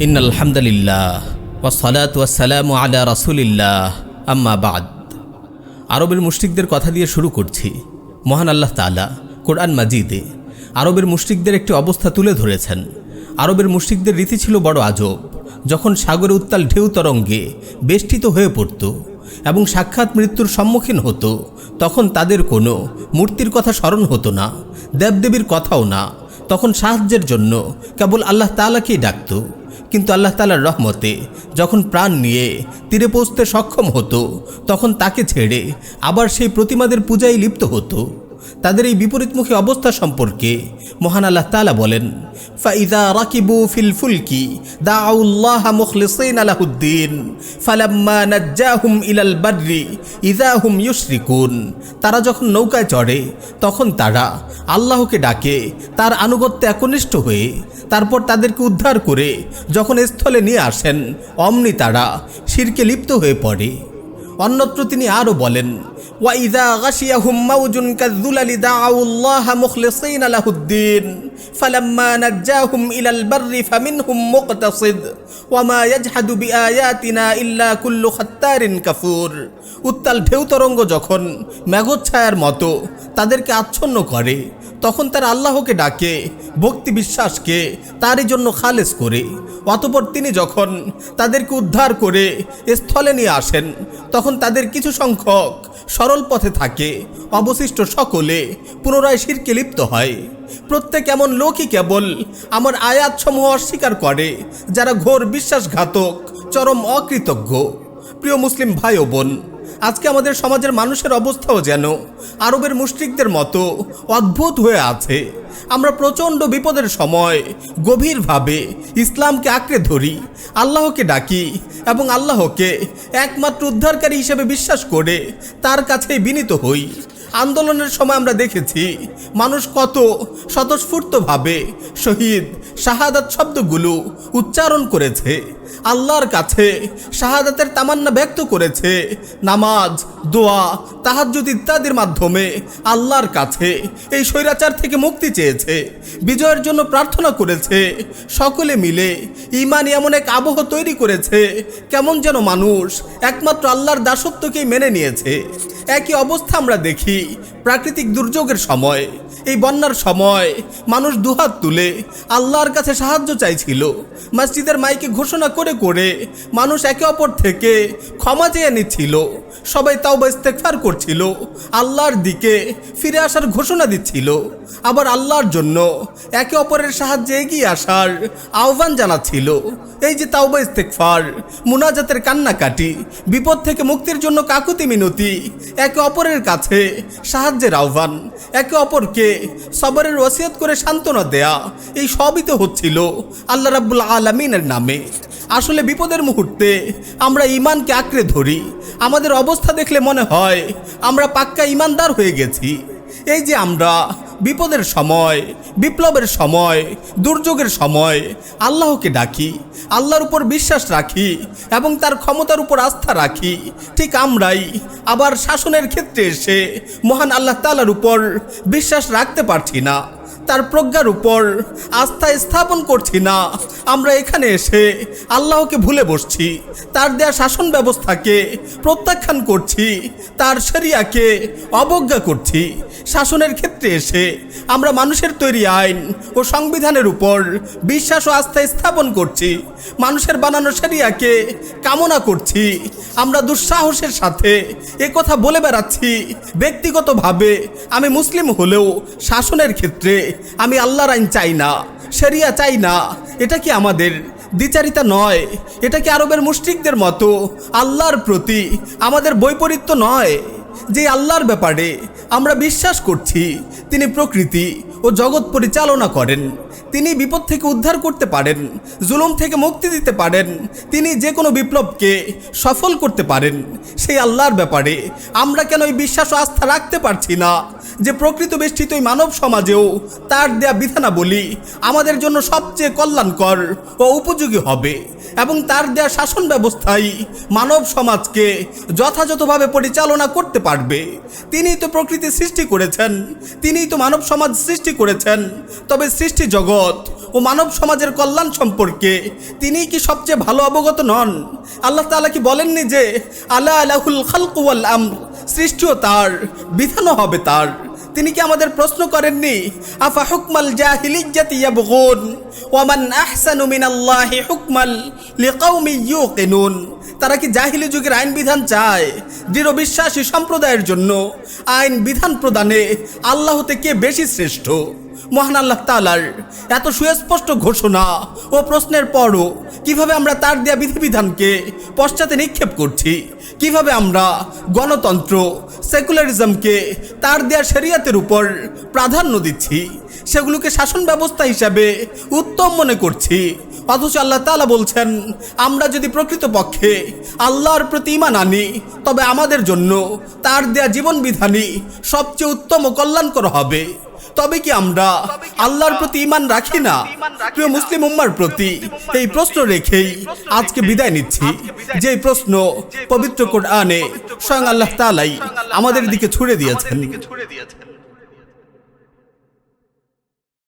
In আলহামদুলিল্লাহ আলা রাসুলিল্লাহ। আম্মা বাদ। আরবের মুশরিকদের কথা দিয়ে শুরু করছি। মহান আল্লাহ তালা কোরআন মাজিদে আরবের মুশরিকদের একটি অবস্থা তুলে ধরেছেন। আরবের মুশরিকদের রীতি ছিল বড় আজব। যখন সাগরে উত্তাল ঢেউ তরঙ্গে বেষ্টিত হয়ে পড়ত এবং সাক্ষাৎ মৃত্যুর সম্মুখীন হতো, তখন তাদের কোনো মূর্তির কথা স্মরণ হতো না, দেবদেবীর কথাও না। তখন সাহায্যের জন্য কেবল আল্লাহ তালাকেই ডাকত। কিন্তু আল্লাহ তালার রহমতে যখন প্রাণ নিয়ে তীরে পৌঁছতে সক্ষম হতো, তখন তাকে ছেড়ে আবার সেই প্রতিমাদের পূজায় লিপ্ত হতো। তাদের এই বিপরীতমুখী অবস্থা সম্পর্কে মহান আল্লাহ তালা বলেন, ফাইদা রাকিবু ফিল ফুলকি দাউল্লাহ মুখলিসিন আলাহুদ্দিন, ফালাম্মা নাজ্জাহুম ইলাল ইদা হুম ইউশরিকুন। তারা যখন নৌকায় চড়ে, তখন তারা আল্লাহকে ডাকে, তার আনুগত্যে একনিষ্ঠ হয়ে তারপর তাদেরকে উদ্ধার করে যখন স্থলে নিয়ে আসেন, অমনি তারা শিরকে লিপ্ত হয়ে পড়ে। অন্যত্র তিনি আরও বলেন মাউজুন ফালাম্মা ইলাল ইল্লা কুল্লু খাত্তারিন কাফুর। উত্তাল ঢেউ তরঙ্গ যখন মেঘচ্ছায়ার মতো তাদেরকে আচ্ছন্ন করে তখন তারা আল্লাহকে ডাকে, ভক্তি বিশ্বাসকে, তারই জন্য খালেস করে। অতপর তিনি যখন তাদেরকে উদ্ধার করে স্থলে নিয়ে আসেন, তখন তাদের কিছু সংখ্যক সরল পথে থাকে, অবশিষ্ট সকলে পুনরায় শিরকে লিপ্ত হয়। প্রত্যেক এমন লোকই কেবল আমার আয়াতসমূহ অস্বীকার করে, যারা ঘোর বিশ্বাসঘাতক, চরম অকৃতজ্ঞ। প্রিয় মুসলিম ভাই ও বোন আজকে আমাদের সমাজের মানুষের অবস্থাও যেন আরবের মুশরিকদের মতো অদ্ভুত হয়ে আছে। আমরা প্রচণ্ড বিপদের সময় গভীরভাবে ইসলামকে আঁকড়ে ধরি, আল্লাহকে ডাকি এবং আল্লাহকে একমাত্র উদ্ধারকারী হিসেবে বিশ্বাস করে তার কাছেই বিনীত হই। আন্দোলনের সময় আমরা দেখেছি, মানুষ কত স্বতঃস্ফূর্তভাবে শহীদ শাহাদাত শব্দগুলো উচ্চারণ করেছে। আল্লাহর কাছে শাহাদাতের তামান্না ব্যক্ত করেছে। নামাজ, দোয়া, তাহাজ্জুদ ইত্যাদির মাধ্যমে আল্লাহর কাছে এই স্বৈরাচার থেকে মুক্তি চেয়েছে। বিজয়ের জন্য প্রার্থনা করেছে। সকলে মিলে ইমান এমন এক আবহ তৈরি করেছে, কেমন যেন মানুষ একমাত্র আল্লাহর দাসত্বকেই মেনে নিয়েছে। একই অবস্থা আমরা দেখি প্রাকৃতিক দুর্যোগের সময়। এই বন্যার সময় মানুষ দুহাত তুলে আল্লাহর কাছে সাহায্য চাইছিল। মসজিদের মাইকে ঘোষণা করে করে মানুষ একে অপর থেকে ক্ষমা চেয়ে নিচ্ছিল। সবাই তাও ইস্তেকফার করছিল। আল্লাহর দিকে ফিরে আসার ঘোষণা দিচ্ছিল। আবার আল্লাহর জন্য একে অপরের সাহায্যে এগিয়ে আসার আহ্বান জানাচ্ছিল। এই যে তাওবা ইস্তেকফার মুনাজাতের কান্নাকাটি, বিপদ থেকে মুক্তির জন্য কাকুতি মিনতি, একে অপরের কাছে সাহায্যের আহ্বান, একে অপরকে সবরের ওসিয়ত করে সান্ত্বনা দেয়া, এই সবই তো হচ্ছিল আল্লাহ রাব্বুল আলমিনের নামে। আসলে বিপদের মুহূর্তে আমরা ইমানকে আঁকড়ে ধরি। আমাদের অবস্থা দেখলে মনে হয় আমরা পাক্কা ইমানদার হয়ে গেছি। এই যে আমরা, বিপদের সময়, বিপ্লবের সময়, দুর্যোগের সময়, আল্লাহকে ডাকি, আল্লাহর উপর বিশ্বাস রাখি এবং তার ক্ষমতার উপর আস্থা রাখি, ঠিক আমরাই আবার শাসনের ক্ষেত্রে এসে মহান আল্লাহ তালার উপর বিশ্বাস রাখতে পারছি না। তার প্রজ্ঞার উপর আস্থা স্থাপন করছি না। আমরা এখানে এসে আল্লাহকে ভুলে বসছি। তার দেয়া শাসন ব্যবস্থাকে প্রত্যাখ্যান করছি। তার শরিয়াকে অবজ্ঞা করছি। শাসনের ক্ষেত্রে এসে আমরা মানুষের তৈরি আইন ও সংবিধানের উপর বিশ্বাস ও আস্থা স্থাপন করছি। মানুষের বানানো শরিয়াকে কামনা করছি। আমরা দুঃসাহসের সাথে কথা বলে বেড়াচ্ছি। ব্যক্তিগতভাবে আমি মুসলিম হলেও শাসনের ক্ষেত্রে আমি আল্লাহর আইন চাই না, শরিয়া চাই না। এটা কি আমাদের দ্বিচারিতা নয়? এটা কি আরবের মুশরিকদের মতো আল্লাহর প্রতি আমাদের বৈপরীত্য নয়? যে আল্লাহর ব্যাপারে আমরা বিশ্বাস করছি, তিনি প্রকৃতি ও জগৎ পরিচালনা করেন। তিনি বিপদ থেকে উদ্ধার করতে পারেন, জুলুম থেকে মুক্তি দিতে পারেন। তিনি যে কোনো বিপ্লবকে সফল করতে পারেন। সেই আল্লাহর ব্যাপারে আমরা কেন এই বিশ্বাস ও আস্থা রাখতে পারছি না? যে প্রকৃত বেষ্টিত মানব সমাজেও তার দেয়া বিধানাবলী আমাদের জন্য সবচেয়ে কল্যাণকর ও উপযোগী হবে এবং তার দেয়া শাসন ব্যবস্থাই মানব সমাজকে যথাযথভাবে পরিচালনা করতে পারবে। তিনিই তো প্রকৃতি সৃষ্টি করেছেন, তিনিই তো মানব সমাজ সৃষ্টি করেছেন। তবে সৃষ্টি জগৎ ও মানব সমাজের কল্যাণ সম্পর্কে তিনি কি সবচেয়ে ভালো অবগত নন? আল্লাহ তাআলা কি বলেননি যে আল্লাহ আলাহুল খালকু ওয়াল আমর সৃষ্টিও তার, বিধানও হবে তার। তিনি কি আমাদের প্রশ্ন করেননি? আফা হুকমাল জাহিলিজ্জাতি ইয়াবগুন? ওয়ামান আহসানু মিনাল্লাহি হুকমাল লিকাউমি ইউকিনুন? তারা কি জাহিলি যুগের আইন বিধান চায়? দৃঢ় বিশ্বাসী সম্প্রদায়ের জন্য। আইন বিধান প্রদানে আল্লাহ থেকে বেশি শ্রেষ্ঠ? মহান আল্লাহ তালার এত সুস্পষ্ট ঘোষণা ও প্রশ্নের পরও কীভাবে আমরা তার দেয়া বিধিবিধানকে পশ্চাতে নিক্ষেপ করছি? কীভাবে আমরা গণতন্ত্র, সেকুলারিজমকে তার দেয়া শরিয়াতের উপর প্রাধান্য দিচ্ছি, সেগুলোকে শাসন ব্যবস্থা হিসাবে উত্তম মনে করছি? অথচ আল্লাহ তাআলা বলছেন, আমরা যদি প্রকৃতপক্ষে আল্লাহর প্রতি ইমান আনি, তবে আমাদের জন্য তার দেয়া জীবনবিধানই সবচেয়ে উত্তম ও কল্যাণকর হবে। তবে কি আমরা আল্লাহর প্রতি ইমান রাখি না? প্রিয় মুসলিম উম্মার প্রতি এই প্রশ্ন রেখেই আজকে বিদায় নিচ্ছি। যে প্রশ্ন পবিত্র কোরআনে স্বয়ং আল্লাহ তালাই আমাদের দিকে ছুড়ে দিয়েছেন। ছুড়ে দিয়েছেন।